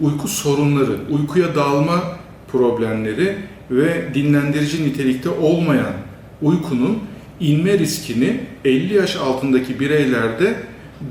Uyku sorunları, uykuya dalma problemleri ve dinlendirici nitelikte olmayan uykunun inme riskini 50 yaş altındaki bireylerde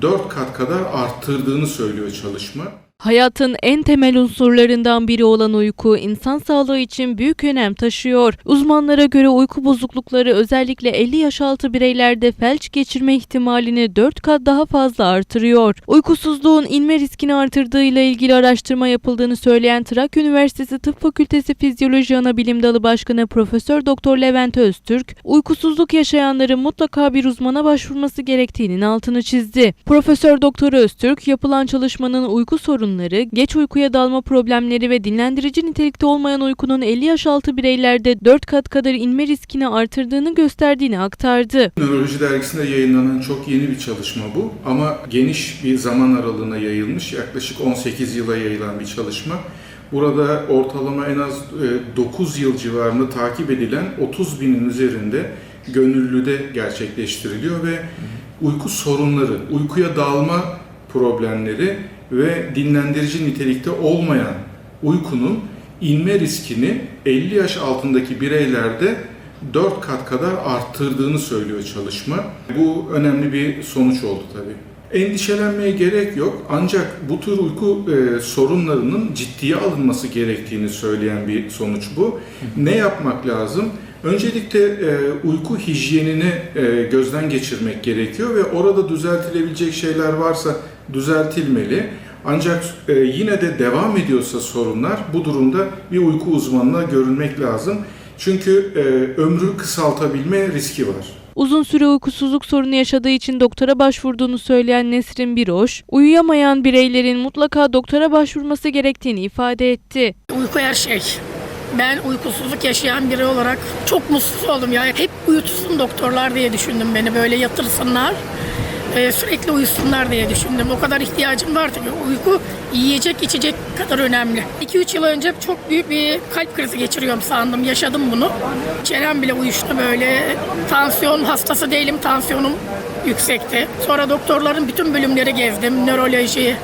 4 kat kadar arttırdığını söylüyor çalışma. Hayatın en temel unsurlarından biri olan uyku insan sağlığı için büyük önem taşıyor. Uzmanlara göre uyku bozuklukları özellikle 50 yaş altı bireylerde felç geçirme ihtimalini 4 kat daha fazla artırıyor. Uykusuzluğun inme riskini artırdığı ile ilgili araştırma yapıldığını söyleyen Trakya Üniversitesi Tıp Fakültesi Fizyoloji Anabilim Dalı Başkanı Profesör Doktor Levent Öztürk, uykusuzluk yaşayanların mutlaka bir uzmana başvurması gerektiğinin altını çizdi. Profesör Doktor Öztürk, yapılan çalışmanın uyku sorunları, geç uykuya dalma problemleri ve dinlendirici nitelikte olmayan uykunun 50 yaş altı bireylerde 4 kat kadar inme riskini artırdığını gösterdiğini aktardı. Nöroloji dergisinde yayınlanan çok yeni bir çalışma bu ama geniş bir zaman aralığına yayılmış, yaklaşık 18 yıla yayılan bir çalışma. Burada ortalama en az 9 yıl civarında takip edilen 30 binin üzerinde gönüllüde gerçekleştiriliyor ve uyku sorunları, uykuya dalma problemleri ve dinlendirici nitelikte olmayan uykunun inme riskini 50 yaş altındaki bireylerde 4 kat kadar arttırdığını söylüyor çalışma. Bu önemli bir sonuç oldu tabii. Endişelenmeye gerek yok ancak bu tür uyku e, sorunlarının ciddiye alınması gerektiğini söyleyen bir sonuç bu. Ne yapmak lazım? Öncelikle e, uyku hijyenini e, gözden geçirmek gerekiyor ve orada düzeltilebilecek şeyler varsa düzeltilmeli. Ancak e, yine de devam ediyorsa sorunlar bu durumda bir uyku uzmanına görünmek lazım. Çünkü e, ömrü kısaltabilme riski var. Uzun süre uykusuzluk sorunu yaşadığı için doktora başvurduğunu söyleyen Nesrin Biroş, uyuyamayan bireylerin mutlaka doktora başvurması gerektiğini ifade etti. Uyku her şey. Ben uykusuzluk yaşayan biri olarak çok mutsuz oldum ya. Hep uyutsun doktorlar diye düşündüm beni böyle yatırsınlar. Ee, sürekli uyusunlar diye düşündüm. O kadar ihtiyacım vardı ki uyku yiyecek içecek kadar önemli. 2-3 yıl önce çok büyük bir kalp krizi geçiriyorum sandım. Yaşadım bunu. Çenem bile uyuştu böyle. Tansiyon hastası değilim. Tansiyonum yüksekti. Sonra doktorların bütün bölümleri gezdim. Nöroloji,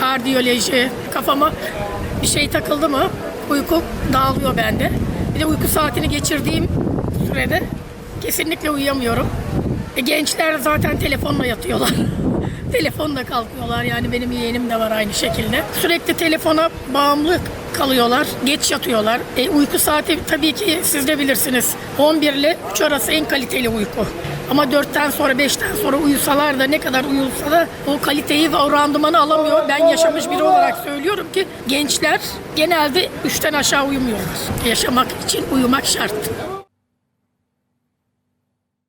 kardiyoloji. Kafama bir şey takıldı mı uyku dağılıyor bende. Bir de uyku saatini geçirdiğim sürede kesinlikle uyuyamıyorum. E, gençler zaten telefonla yatıyorlar. telefonla kalkıyorlar yani benim yeğenim de var aynı şekilde. Sürekli telefona bağımlı kalıyorlar, geç yatıyorlar. E, uyku saati tabii ki siz de bilirsiniz. 11 ile 3 arası en kaliteli uyku. Ama 4'ten sonra 5'ten sonra uyusalar da ne kadar uyusa da o kaliteyi ve o randımanı alamıyor. Ben yaşamış biri olarak söylüyorum ki gençler genelde 3'ten aşağı uyumuyorlar. Yaşamak için uyumak şart.